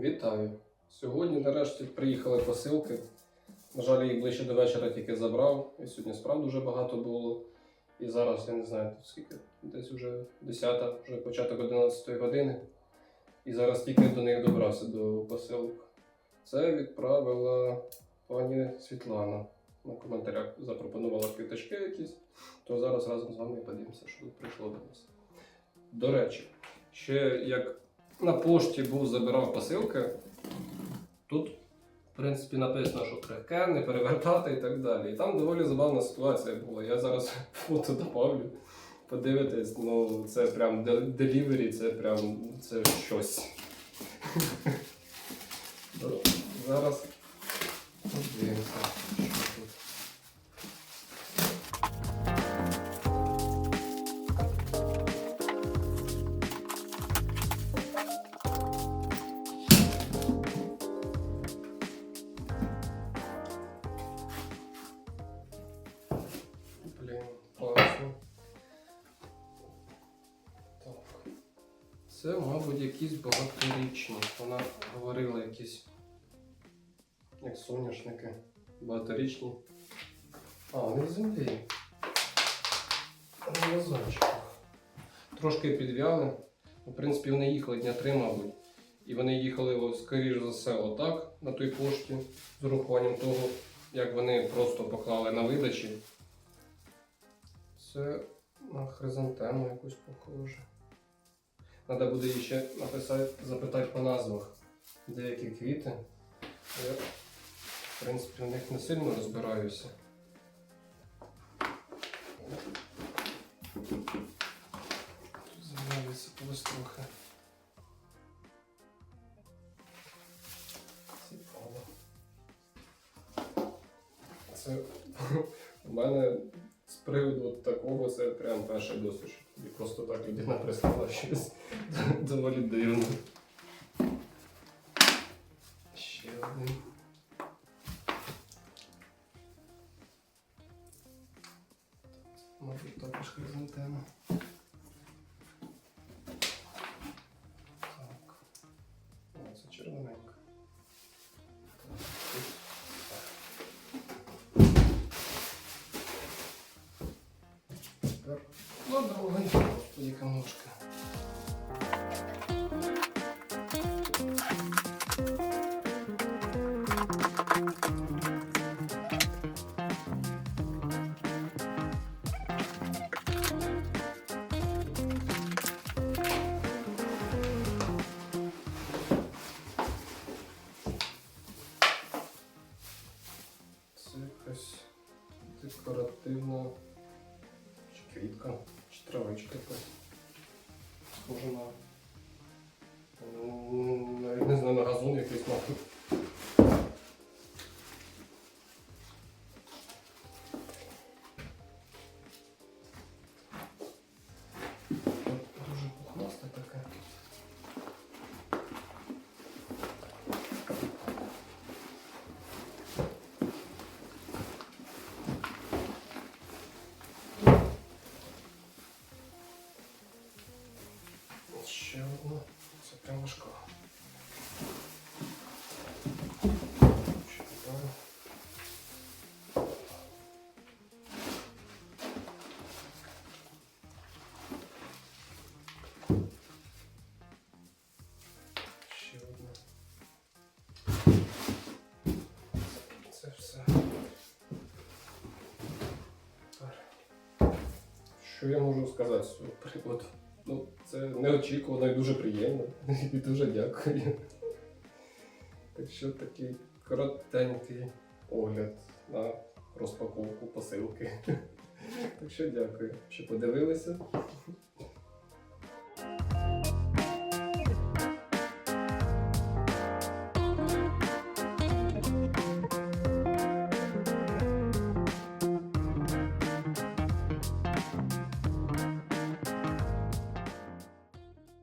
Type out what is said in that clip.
Вітаю! Сьогодні нарешті приїхали посилки. На жаль, їх ближче до вечора тільки забрав. І сьогодні справ дуже багато було. І зараз я не знаю скільки, десь вже 10, вже початок 11 години. І зараз тільки до них добрався до посилок. Це відправила пані Світлана. На коментарях запропонувала квіточки якісь. То зараз разом з вами подивимося, що тут прийшло до нас. До речі, ще як на пошті був забирав посилки, тут, в принципі, написано, що крихке, не перевертати і так далі. І там доволі забавна ситуація була. Я зараз фото добавлю. Подивитись, ну це прям делівері, це прям це щось. Це, мабуть, якісь багаторічні. Вона говорила якісь як соняшники. Багаторічні. А, вони в землі. На вазончиках. Трошки підвяли. В принципі, вони їхали дня три, мабуть. І вони їхали, скоріш за все, отак на той пошті з урахуванням того, як вони просто поклали на видачі. Це на хризантему якусь похоже. Треба буде їй ще написати, запитати по назвах деякі квіти. Я, в принципі, в них не сильно розбираюся. Земля висипалась трохи. Цікаво. Це у мене з приводу такого це прям перший досвід. Тобі просто так людина прислала щось доволі дивно. Ще один. Мабуть, також хризантема. Так. О, це червоненька. Ладовий. Господи, яка ножка. Це якась декоративна чи квітка, травичка якась. Схоже на. Ну, Навіть не знаю, на газон якийсь мабуть. Ще одна. Це прям важка. Ще одна. Ще одна. Це все. Так. Що я можу сказати з цього приводу? Ну, це неочікувано і дуже приємно. І дуже дякую. Так що такий коротенький огляд на розпаковку посилки. Так що дякую, що подивилися.